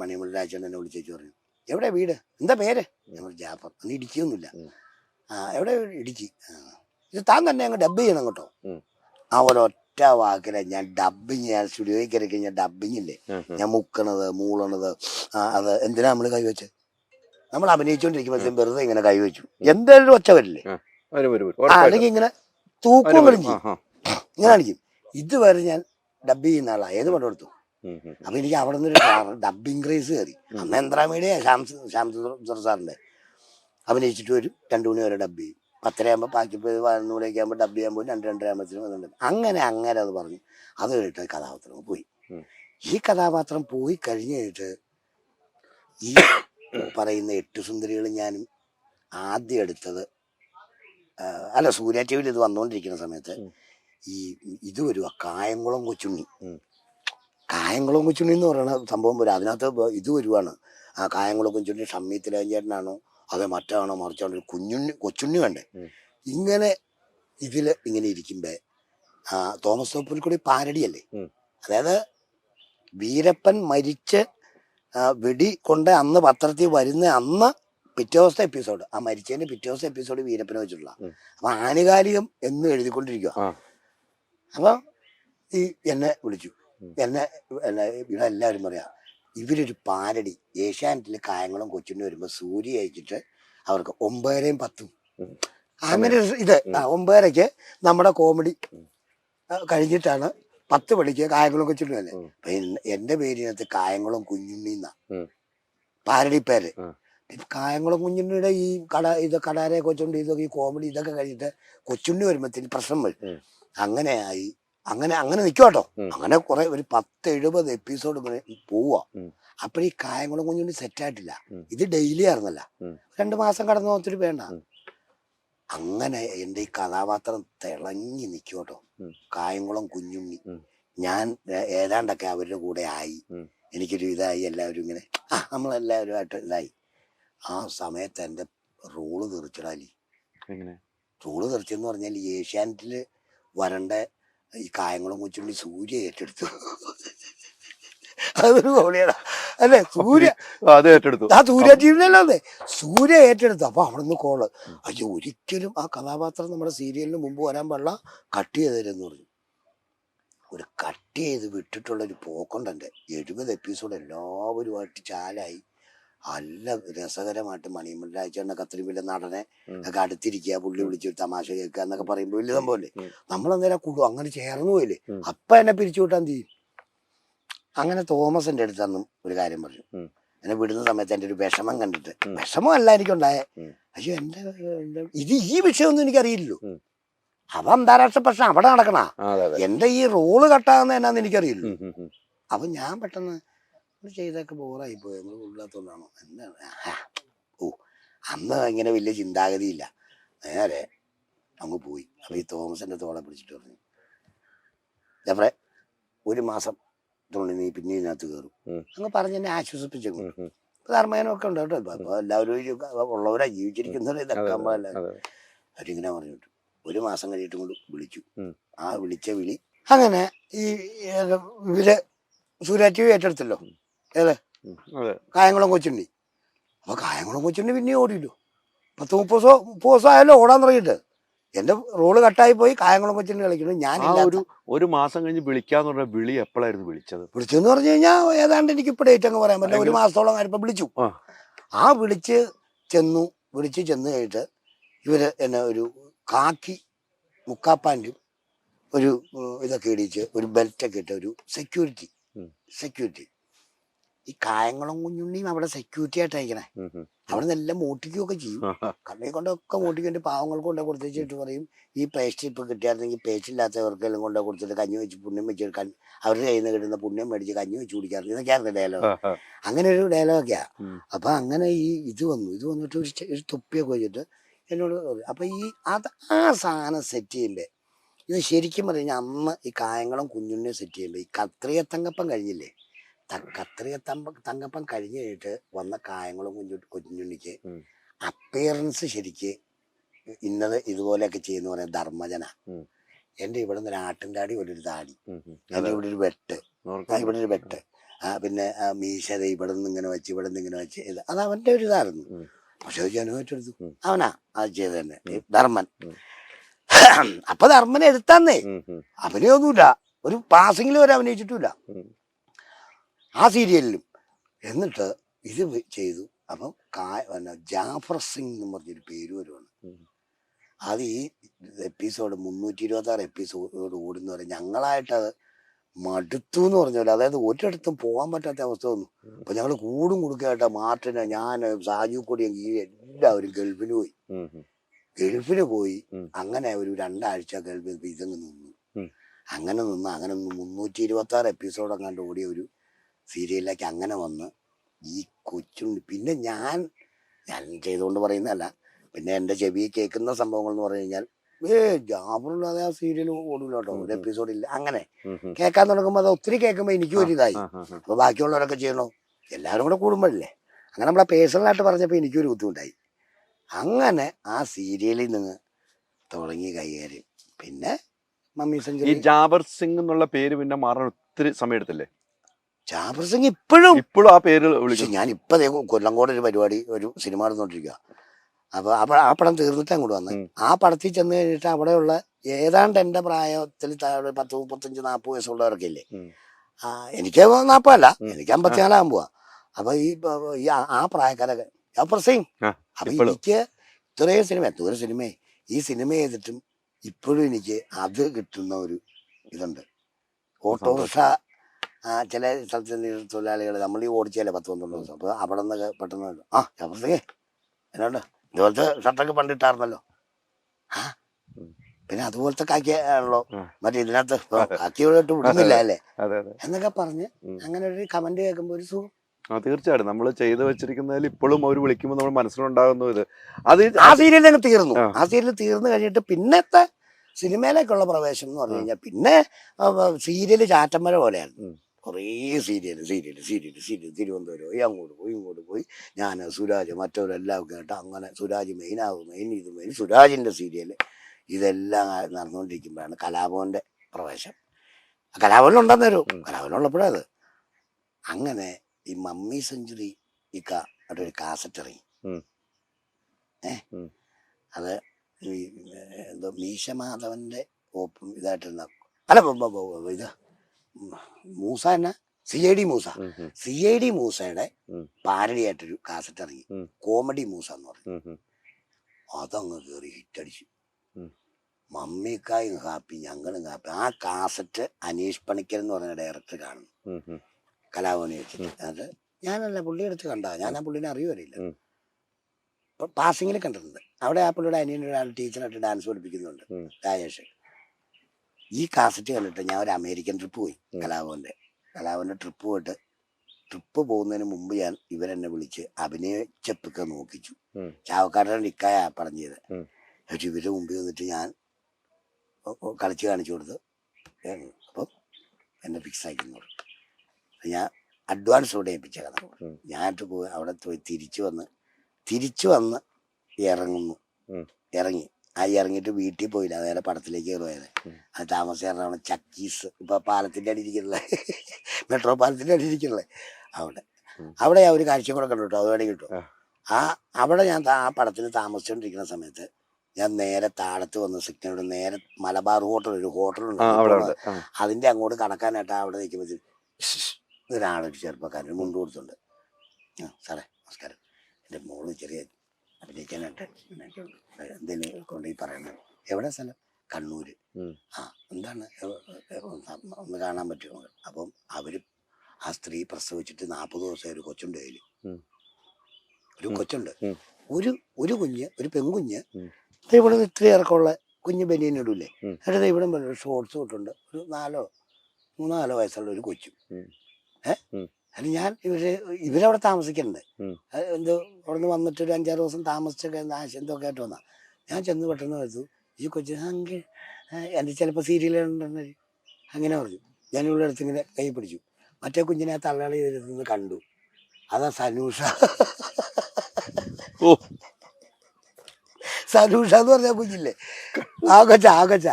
മണിമുള്ള രാജൻ എന്നെ വിളിച്ചേച്ച് പറഞ്ഞു. എവിടെ വീട്? എന്താ പേര്? ഞാൻ പറഞ്ഞു ജാഫർ. അന്ന് ഇടിക്കൊന്നുമില്ല. ആ എവിടെ ഇടിച്ചി? ഇത് താൻ തന്നെ അങ്ങ് ഡബ് ചെയ്യണം കേട്ടോ. ആ ഒരൊറ്റ വാക്കില ഞാൻ ഡബിങ് ഞാൻ സ്റ്റുഡിയോയിൽ കയറി കഴിഞ്ഞാൽ ഡബിങ് ഇല്ലേ. ഞാൻ മുക്കണത് മൂളണത് അത് എന്തിനാ നമ്മൾ കൈവച്ച് നമ്മൾ അഭിനയിച്ചുകൊണ്ടിരിക്കുമ്പോഴത്തേക്കും വെറുതെ ഇങ്ങനെ കൈവച്ചു എന്തായാലും ഒച്ച വരില്ലേ. അല്ലെങ്കിൽ ഇങ്ങനെ തൂക്കും. കളിക്കും. ഇങ്ങനെ കളിക്കും ഇതുവരെ ഞാൻ ഡബ് ചെയ്യുന്ന ആളാ. ഏത് ഉം. അപ്പൊ എനിക്ക് അവിടെ നിന്ന് ഡബിങ് ക്രേസ് കയറി അന്ന് എന്ത്രാമീഡിയ ശ്യാംസ് ശ്യാം സാറിന്റെ അഭിനയിച്ചിട്ട് വരും. രണ്ടു മണി വരെ ഡബ് ചെയ്യും. പത്തരയാകുമ്പോൾ ബാക്കി പോയി പതിനൊന്ന് മണിയൊക്കെ ആകുമ്പോൾ ഡബ് ചെയ്യാൻ പോയി രണ്ട് രണ്ടര ആകുമ്പോഴത്തേനും വന്നിട്ടുണ്ട് അങ്ങനെ അങ്ങനെ അത് പറഞ്ഞു അത് കഴിഞ്ഞിട്ട് കഥാപാത്രം പോയി. ഈ കഥാപാത്രം പോയി കഴിഞ്ഞ് കഴിഞ്ഞിട്ട് ഈ പറയുന്ന എട്ട് സുന്ദരികൾ ഞാനും ആദ്യം എടുത്തത് അല്ല സൂര്യ ടി വിയിൽ ഇത് വന്നുകൊണ്ടിരിക്കുന്ന സമയത്ത് ഈ ഇത് വരുവാ കായംകുളം കൊച്ചുണ്ണി. കായംകുളം കൊച്ചുണ്ണി എന്ന് പറയുന്ന സംഭവം വരും അതിനകത്ത് ഇത് വരുവാണ്. ആ കായംകുളം കൊച്ചുണ്ണി ഷമ്മീത്തിലേഞ്ചേട്ടനാണോ അതോ മറ്റാണോ? മറിച്ചാണോ കുഞ്ഞുണ്ണി കൊച്ചുണ്ണി വേണ്ടേ? ഇങ്ങനെ ഇതിൽ ഇങ്ങനെ ഇരിക്കുമ്പേ ആ തോമസ് തോപ്പിൽ കൂടി പാരടിയല്ലേ? അതായത് വീരപ്പൻ മരിച്ച് വെടി കൊണ്ട് അന്ന് പത്രത്തിൽ വരുന്ന അന്ന് പിറ്റേ ദിവസത്തെ എപ്പിസോഡ് ആ മരിച്ചതിന്റെ പിറ്റേ ദിവസത്തെ എപ്പിസോഡ് വീരപ്പനെ വെച്ചിട്ടുള്ള. അപ്പൊ ആനുകാലികം എന്ന് എഴുതിക്കൊണ്ടിരിക്കുക. അപ്പൊ ഈ എന്നെ വിളിച്ചു. എന്നെ എന്നെ എല്ലാവരും പറയാ ഇവരൊരു പാരടി ഏഷ്യാനെറ്റിൽ കായംകുളം കൊച്ചിന് വരുമ്പോ സൂര്യ അയച്ചിട്ട് അവർക്ക് ഒമ്പതരയും പത്തും. അങ്ങനെ ഇത്. ഒമ്പതരക്ക് ഒമ്പതരയ്ക്ക് നമ്മുടെ കോമഡി കഴിഞ്ഞിട്ടാണ് പത്ത് മണിക്ക് കായംകുളം കൊച്ചിന് തന്നെ എന്റെ പേരിനകത്ത് കായംകുളം കുഞ്ഞുണ്ണി എന്നാ പാരടി പേര് കായംകുളം കുഞ്ഞുണ്ണിയുടെ ഈ കട ഇത് കടാരെ കൊച്ചുണ്ടി ഇതൊക്കെ ഈ കോമഡി ഇതൊക്കെ കഴിഞ്ഞിട്ട് കൊച്ചുണ്ണി വരുമ്പത്തിന് പ്രശ്നം വരും. അങ്ങനെയായി അങ്ങനെ ആയി അങ്ങനെ അങ്ങനെ നിൽക്കും കേട്ടോ അങ്ങനെ കുറെ ഒരു പത്ത് എഴുപത് എപ്പിസോഡ് പോവാ. അപ്പൊ ഈ കായംകുളം കുഞ്ഞുണ്ണി സെറ്റ് ആയിട്ടില്ല ഇത് ഡെയിലി ആയിരുന്നല്ല. രണ്ട് മാസം കടന്നു ഒത്തിരി വേണ്ട. അങ്ങനെ എന്റെ ഈ കഥാപാത്രം തിളങ്ങി നിൽക്കും കേട്ടോ കായംകുളം കുഞ്ഞുണ്ണി. ഞാൻ ഏതാണ്ടൊക്കെ അവരുടെ കൂടെ ആയി. എനിക്കൊരു ഇതായി എല്ലാവരും ഇങ്ങനെ ആ നമ്മളെല്ലാവരുമായിട്ട് ഇതായി. ആ സമയത്ത് എന്റെ റോൾ തെറിച്ചിടാലി റോൾ തെറിച്ചെന്ന് പറഞ്ഞാൽ ഈ ഏഷ്യാനെറ്റിൽ വരണ്ട ഈ കായംകുളം കൊച്ചുണ്ണി സൂര്യ ഏറ്റെടുത്തു. അതൊരു കോളിയതാ അല്ലെ സൂര്യ? അത് ഏറ്റെടുത്തു. ആ സൂര്യ ടീമിനല്ലേ സൂര്യ ഏറ്റെടുത്തു. അപ്പൊ അവിടെ നിന്ന് കോൾ. അയ്യോ ഒരിക്കലും ആ കഥാപാത്രം നമ്മുടെ സീരിയലിന് മുമ്പ് വരാൻ പാടില്ല. കട്ട് ചെയ്ത് തരുമെന്ന് പറഞ്ഞു. ഒരു കട്ട് ചെയ്ത് വിട്ടിട്ടുള്ള ഒരു പോക്കുണ്ടെ എഴുപത് എപ്പിസോഡ് എല്ലാവരുമായിട്ട് ചാലായി. നല്ല രസകരമായിട്ട് മണിമല്ല അയച്ചെണ്ണ അത്രയും വലിയ നടനെ. ഒക്കെ അടുത്തിരിക്കുക പുള്ളി വിളിച്ച് തമാശ കേൾക്കുക എന്നൊക്കെ പറയുമ്പോൾ വലിയ സംഭവമല്ലേ. നമ്മളന്നേരം കൂടും അങ്ങനെ ചേർന്നു പോയില്ലേ? അപ്പ എന്നെ പിരിച്ചു വിട്ടാൻ ചെയ്യും? അങ്ങനെ തോമസിന്റെ അടുത്ത് അന്നും ഒരു കാര്യം പറഞ്ഞു. എന്നെ വിടുന്ന സമയത്ത് എന്റെ ഒരു വിഷമം കണ്ടിട്ട്. വിഷമം വിഷമമല്ല എനിക്കുണ്ടായേ. അയ്യോ എന്റെ എന്റെ- ഇത് ഈ വിഷയമൊന്നും എനിക്കറിയില്ലല്ലോ. അവ അന്താരാഷ്ട്ര പ്രശ്നം അവിടെ നടക്കണ. എന്റെ ഈ റോൾ കട്ടാകുന്ന എന്നാന്ന് എനിക്കറിയില്ല. അപ്പൊ ഞാൻ പെട്ടെന്ന് ഇത് ചെയ്തൊക്കെ ബോറായി പോയി. നമ്മൾ ഉള്ളാത്തോണ്ടാണോ എന്താണ് ഓ അന്ന് ഇങ്ങനെ വലിയ ചിന്താഗതിയില്ല. നേരെ അങ്ങ് പോയി. അപ്പൊ ഈ തോമസിന്റെ തോളെ പിടിച്ചിട്ട് പറഞ്ഞു. എവിടെ ഒരു മാസം തുള്ളി നീ പിന്നെ ഇതിനകത്ത് കയറും. അങ്ങ് പറഞ്ഞ് എന്നെ ആശ്വസിപ്പിച്ചു ഉം. ധർമ്മേനൊക്കെ ഉണ്ട് കേട്ടോ. ഇപ്പൊ അപ്പൊ എല്ലാവരും ഉള്ളവരാ ജീവിച്ചിരിക്കുന്നവരെ ഇതൊക്കെ. അവരിങ്ങനെ പറഞ്ഞു ഒരു മാസം കഴിഞ്ഞിട്ട് കൊണ്ട് വിളിച്ചു. ആ വിളിച്ച വിളി. അങ്ങനെ ഈ ഇവർ സൂര്യ ടി വി ഏറ്റെടുത്തല്ലോ അതെ. കായംകുളം കൊച്ചുണ്ണി. അപ്പൊ കായംകുളം കൊച്ചുണ്ണി പിന്നെ ഓടിയില്ലോ. പത്ത് മുപ്പത് ദിവസം മുപ്പത് ദിവസം ആയാലും ഓടാൻ തുടങ്ങിയിട്ട്. എന്റെ റോൾ കട്ടായി പോയി കായംകുളം കൊച്ചുണ്ണി കളിക്കുന്നു. ഞാൻ ഒരു ഒരു മാസം കഴിഞ്ഞ് വിളിക്കാന്ന് പറഞ്ഞ വിളി എപ്പോഴായിരുന്നു വിളിച്ചത്? വിളിച്ചെന്ന് പറഞ്ഞു കഴിഞ്ഞാൽ ഏതാണ്ട് എനിക്ക് ഇപ്പൊ ഡേറ്റ് അങ്ങ് പറയാൻ പറ്റില്ല. ഒരു? മാസത്തോളം കഴിഞ്ഞപ്പോ വിളിച്ചു. ആ. വിളിച്ച് ചെന്നു വിളിച്ച് ചെന്ന് കഴിഞ്ഞിട്ട് ഇവർ എന്നെ ഒരു കാക്കി മുക്കാപ്പാന്റും ഒരു ഇതൊക്കെ ഇടിച്ച് ഒരു ബെൽറ്റൊക്കെ ഇട്ട ഒരു സെക്യൂരിറ്റി സെക്യൂരിറ്റി ഈ കായംകുളം കുഞ്ഞുണ്ണിയും അവിടെ സെക്യൂരിറ്റി ആയിട്ട് അയക്കണേ. അവിടെ നിന്ന് എല്ലാം മോട്ടിക്കുകയൊക്കെ ചെയ്യും. കണ്ണി കൊണ്ടൊക്കെ മോട്ടിക്കൊണ്ട് പാവങ്ങൾക്ക് കൊണ്ടു കൊടുത്തിട്ട് പറയും ഈ പേസ്റ്റ് ഇപ്പൊ കിട്ടിയായിരുന്നെങ്കിൽ പേസ്റ്റ് ഇല്ലാത്തവർക്കെല്ലാം കൊണ്ടു കൊടുത്തിട്ട് കഞ്ഞി വെച്ച് പുണ്യം വെച്ച് കഞ്ഞി അവരുടെ കയ്യിൽ നിന്ന് കിട്ടുന്ന പുണ്യം മേടിച്ച് കഞ്ഞി വെച്ച് കുടിക്കാറുണ്ട് ഇതൊക്കെയായിരുന്നു ഡയലോഗ്. അങ്ങനെ ഒരു ഡയലോഗൊക്കെയാ. അപ്പൊ അങ്ങനെ ഈ ഇത് വന്നു ഇത് വന്നിട്ട് ഒരു ഒരു തൊപ്പിയൊക്കെ വെച്ചിട്ട് എന്നോട്. അപ്പൊ ഈ അത് ആ സാധനം സെറ്റ് ചെയ്യുമ്പോ ഇത് ശരിക്കും പറഞ്ഞാൽ അന്ന് ഈ കായംകുളം കുഞ്ഞുണ്ണിയെ സെറ്റ് ചെയ്യുമ്പോ ഈ കത്രിയത്തങ്കപ്പം കഴിഞ്ഞില്ലേ കത്രിയ തമ്പ തങ്കപ്പൻ കഴിഞ്ഞ് കഴിഞ്ഞിട്ട് വന്ന കായങ്ങളും കുഞ്ഞു കുഞ്ഞുണ്ണിക്ക്. അപ്പിയറൻസ് ശരിക്ക് ഇന്നത് ഇതുപോലെയൊക്കെ ചെയ്യുന്ന പറയാൻ ധർമ്മജന. എന്റെ ഇവിടെ നിന്ന് ഒരു ആട്ടിൻ താടി. ഒരു താടി. എന്റെ ഇവിടെ ഒരു വെട്ട്. ഇവിടെ ഒരു വെട്ട്. ആ, പിന്നെ മീശത ഇവിടെ നിന്ന് ഇങ്ങനെ വെച്ച് ഇവിടെ നിന്ന് ഇങ്ങനെ വെച്ച് ഇത്. അത് അവന്റെ ഒരു ഇതായിരുന്നു. പക്ഷെ അത് ജനം അവനാ അത് ചെയ്ത് തന്നെ. ധർമ്മൻ. അപ്പൊ ധർമ്മനെ എടുത്താന്നേ അവനെ ഒന്നുമില്ല അഭിനയൊന്നുമില്ല. ഒരു പാസിംഗിൽ വരെ അഭിനയിച്ചിട്ടില്ല. ആ സീരിയലിലും. എന്നിട്ട് ഇത് ചെയ്തു. അപ്പം കാ പിന്നെ ജാഫർ സിംഗ് എന്ന് പറഞ്ഞൊരു പേര് വരുവാണ്. അത് ഈ എപ്പിസോഡ് മുന്നൂറ്റി ഇരുപത്തി ആറ് എപ്പിസോഡ് ഓടുന്ന വരെ ഞങ്ങളായിട്ട് അത് മടുത്തു എന്ന് പറഞ്ഞ പോലെ അതായത് ഒരിടത്തും പോകാൻ പറ്റാത്ത അവസ്ഥ വന്നു. അപ്പൊ ഞങ്ങൾ കൂടും കൊടുക്കായിട്ട് മാർട്ടിന് ഞാൻ സാജു കൊടിയും ഈ എല്ലാവരും ഗൾഫിന് പോയി. ഗൾഫിന് പോയി. അങ്ങനെ ഒരു രണ്ടാഴ്ച ഗൾഫിൽ ഇതങ്ങ് നിന്നു. അങ്ങനെ നിന്ന് അങ്ങനെ മുന്നൂറ്റി ഇരുപത്തി ആറ് എപ്പിസോഡ് അങ്ങാണ്ട് ഓടിയ ഒരു സീരിയലിലേക്ക് അങ്ങനെ വന്ന് ഈ കൊച്ചുണ്ട്. പിന്നെ ഞാൻ ഞാൻ ചെയ്തുകൊണ്ട് പറയുന്നതല്ല. പിന്നെ എന്റെ ചെവി കേൾക്കുന്ന സംഭവങ്ങൾ എന്ന് പറഞ്ഞു കഴിഞ്ഞാൽ ഏ ജാബറില്ലാതെ ആ സീരിയൽ ഓടില്ല കേട്ടോ. ഒരു എപ്പിസോഡ് ഇല്ല. അങ്ങനെ. കേൾക്കാൻ തുടങ്ങുമ്പോൾ അത് ഒത്തിരി കേൾക്കുമ്പോൾ എനിക്കും ഒരു ഇതായി ആ, ആ, ആ. അപ്പൊ ബാക്കിയുള്ളവരൊക്കെ ചെയ്യണോ? എല്ലാവരും കൂടെ കൂടുമ്പോഴല്ലേ? അങ്ങനെ നമ്മളെ പേഴ്സണലായിട്ട് പറഞ്ഞപ്പോൾ എനിക്കൊരു ബുദ്ധിമുട്ടായി. അങ്ങനെ ആ സീരിയലിൽ നിന്ന് തുടങ്ങി കൈകാര്യം പിന്നെ മമ്മി ഈ സെഞ്ചുറി. ജാബർ സിംഗ് എന്നുള്ള പേര് പിന്നെ മാറാൻ ഒത്തിരി സമയം എടുത്തില്ലേ ജാബർ സിംഗ് ഇപ്പോഴും. ഇപ്പോഴും ആ പേര് വിളിച്ചു വിളിക്കും ഞാൻ ഇപ്പൊ കൊല്ലം കൊല്ലങ്കോട് ഒരു പരിപാടി ഒരു സിനിമ നടന്നുകൊണ്ടിരിക്കുക അപ്പൊ ആ പടം തീർന്നിട്ട് അങ്ങോട്ട് വന്ന്. ഉം. ആ പടത്തിൽ ചെന്ന് കഴിഞ്ഞിട്ട് അവിടെയുള്ള ഏതാണ്ട് എന്റെ പ്രായത്തിൽ താഴെ പത്ത് മുപ്പത്തഞ്ച് നാൽപ്പത് വയസ്സുള്ളവരൊക്കെ ഇല്ലേ. ആ എനിക്ക് നാൽപ്പതല്ല ഉം. എനിക്ക് അമ്പത്തിനാലാകാൻ പോവാ അപ്പൊ ഈ ആ- പ്രായക്കാരൊക്കെ സിംഗ് അപ്പൊ എനിക്ക് ഇത്രയും സിനിമ എത്ര സിനിമ ഈ സിനിമ ചെയ്തിട്ടും ഇപ്പോഴും എനിക്ക് അത് കിട്ടുന്ന ഒരു ഇതുണ്ട്. ഓട്ടോറിക്ഷ ചില സ്ഥലത്ത് തൊഴിലാളികൾ നമ്മൾ ഈ ഓടിച്ചാലേ പത്ത് പന്ത്രണ്ട് ദിവസം. അപ്പോൾ അവിടെ നിന്നൊക്കെ പെട്ടെന്ന് ആ ജബർദേ എന്നാണ്ട്? ഇതുപോലത്തെ ഷട്ടൊക്കെ പണ്ടിട്ടായിരുന്നല്ലോ. ആ പിന്നെ അതുപോലത്തെ കാക്കിയാണല്ലോ ആണല്ലോ. മറ്റേ ഇതിനകത്ത് കാക്കിയോട്ട് വിടുന്നില്ല അല്ലേ? എന്നൊക്കെ പറഞ്ഞ് അങ്ങനെ ഒരു കമന്റ് കേൾക്കുമ്പോൾ ഒരു സുഖം. ആ തീർച്ചയായിട്ടും. നമ്മൾ ചെയ്തു വെച്ചിരിക്കുന്നതിൽ ഇപ്പോഴും അവർ വിളിക്കുമ്പോൾ നമ്മൾ മനസ്സിലുണ്ടാകുന്നു ഇത്. അത് ആ സീരിയൽ അങ്ങ് തീർന്നു. ആ. സീരിയൽ തീർന്നു കഴിഞ്ഞിട്ട് പിന്നത്തെ സിനിമയിലേക്കുള്ള പ്രവേശനം എന്ന് പറഞ്ഞു കഴിഞ്ഞാൽ പിന്നെ സീരിയൽ ചാറ്റമ്മര പോലെയായിരുന്നു. ഉം. കുറേ serial serial serial serial Thiruvananthapuram പോയി അങ്ങോട്ട് പോയി ഇങ്ങോട്ട് പോയി. ഞാൻ സുരാജ് മറ്റവരെല്ലാം കേട്ട്. അങ്ങനെ സുരാജ് മെയിൻ ആകും മെയിൻ ഇത് മെയിൻ സുരാജിന്റെ സീരിയൽ ഇതെല്ലാം നടന്നുകൊണ്ടിരിക്കുമ്പോഴാണ് കലാഭവന്റെ പ്രവേശം. കലാഭവനിലുണ്ടെന്ന് വരും. ഉം. കലാഭവനുള്ളപ്പോഴത് അങ്ങനെ ഈ മമ്മി സെഞ്ചുറി ഈ കാ ഒരു കാസറ്റ് ഇറങ്ങി. ഏ? അത് എന്തോ മീശമാധവന്റെ ഓപ്പും ഇതായിട്ടിരുന്ന അല്ല ഇത് മൂസ എന്ന C I D Moosa. C I D മൂസയുടെ. Parody ആയിട്ടൊരു കാസറ്റ് ഇറങ്ങി. കോമഡി മൂസ എന്ന് പറഞ്ഞു. അതങ്ങ് കയറി ഹിറ്റടിച്ചു. മമ്മിക്കായും ഹാപ്പി ഞങ്ങളും ഹാപ്പി ആ കാസറ്റ് അനീഷ് പണിക്കൽ എന്ന് പറഞ്ഞ ഡയറക്ടർ കാണുന്നു. കലാഭവനെ വെച്ചിട്ട്. അത് ഞാനല്ല പുള്ളി എടുത്ത് കണ്ടാ ഞാൻ ആ പുള്ളിനെ അറിയുവരില്ല. പാസിങ്ങിൽ കണ്ടിട്ടുണ്ട്. അവിടെ ആ പുള്ളിയുടെ അനിയനൊരാൾ ടീച്ചറായിട്ട് ഡാൻസ് പഠിപ്പിക്കുന്നുണ്ട്. രാജേഷ്. ഈ കാസറ്റ് കണ്ടിട്ട് ഞാൻ ഒരു അമേരിക്കൻ ട്രിപ്പ് പോയി. കലാഭവന്റെ കലാഭവന്റെ ട്രിപ്പ് പോയിട്ട് ട്രിപ്പ് പോകുന്നതിന് മുമ്പ് ഞാൻ ഇവരെന്നെ വിളിച്ച് അഭിനയിച്ചപ്പൊക്കെ നോക്കിച്ചു. ചാവക്കാരുടെ നിക്കായ പറഞ്ഞത് പക്ഷെ ഇവരുടെ മുമ്പിൽ വന്നിട്ട് ഞാൻ കളിച്ചു കാണിച്ചു കൊടുത്ത് അപ്പം എന്നെ ഫിക്സ് ആക്കുന്നു ഞാൻ അഡ്വാൻസ് കൂടെ ഏൽപ്പിച്ച കഥ. ഞാനിട്ട് പോയി അവിടെ പോയി തിരിച്ചു വന്ന് തിരിച്ചു വന്ന് ഇറങ്ങുന്നു. ഇറങ്ങി. ആ ഇറങ്ങിയിട്ട് വീട്ടിൽ പോയില്ല. നേരെ പടത്തിലേക്ക് കയറുമായത്. അത് താമസം എറണാകുളം ചക്കീസ് ഇപ്പൊ പാലത്തിന്റെ അടി ഇരിക്കുന്നില്ലേ മെട്രോ പാലത്തിന്റെ അടി ഇരിക്കുന്നില്ലേ അവിടെ. അവിടെ ഒരു കാഴ്ച കൂടെ കണ്ടു കേട്ടോ അത് വേണമെങ്കിൽ കിട്ടും? ആ. അവിടെ ഞാൻ ആ പടത്തിൽ താമസിച്ചുകൊണ്ടിരിക്കുന്ന സമയത്ത് ഞാൻ നേരെ താഴത്ത് വന്ന് സിഗ്നലോട്. നേരെ മലബാർ ഹോട്ടൽ ഒരു ഉണ്ട്. അതിന്റെ അങ്ങോട്ട് കടക്കാനായിട്ട് അവിടെ നിൽക്കുമ്പോഴത്തേക്ക് ഒരാളൊരു ചെറുപ്പക്കാരൻ മുണ്ട് കൊടുത്തുണ്ട് ആ സാറേ നമസ്കാരം. എന്റെ മോൾ ചെറിയ അഭിനയിക്കാനായിട്ട് എന്തെങ്കിലും കൊണ്ട് ഈ പറയുന്നത്. എവിടെ സ്ഥലം? കണ്ണൂര്. ആ എന്താണ്? ഒന്ന് കാണാൻ പറ്റുമോ? അപ്പം അവർ ആ സ്ത്രീ പ്രസവിച്ചിട്ട് നാൽപ്പത് ദിവസം ഒരു കൊച്ചുണ്ട് കയ്യിൽ ഒരു കൊച്ചുണ്ട്. ഒരു ഒരു കുഞ്ഞ് ഒരു പെൺകുഞ്ഞ് ഇവിടെ ഇത്രയേറെക്കുള്ള ഇത്ര ഇറക്കമുള്ള കുഞ്ഞ് ബനിയനിടൂലേ. എന്നിട്ട് ഇവിടെ ഷോർട്സ് ഇട്ടുണ്ട് ഒരു നാലോ മൂന്നാലോ നാലോ വയസ്സുള്ള ഒരു കൊച്ചും. ഉം. അത് ഞാൻ ഇവർ ഇവരവിടെ താമസിക്കുന്നുണ്ട് എന്തോ അവിടെ നിന്ന് വന്നിട്ട് ഒരു അഞ്ചാറ് ദിവസം താമസിച്ചൊക്കെ ആശയന്തൊക്കെ ആയിട്ട് വന്നാ. ഞാൻ ചെന്ന് പെട്ടെന്ന് വെച്ചു ഈ കൊച്ചു അങ്ങനെ എന്റെ ചിലപ്പോൾ സീരിയലുണ്ടെന്ന് അങ്ങനെ പറഞ്ഞു. ഞാൻ ഇവിടെ അടുത്ത് ഇങ്ങനെ കൈ പിടിച്ചു. മറ്റേ കുഞ്ഞിനെ ആ തള്ളാളി ഇരുന്ന് കണ്ടു. അതാ സനൂഷ. ഓ. സനൂഷ എന്ന് പറഞ്ഞ കുഞ്ഞില്ലേ ആ കൊച്ച ആ കൊച്ച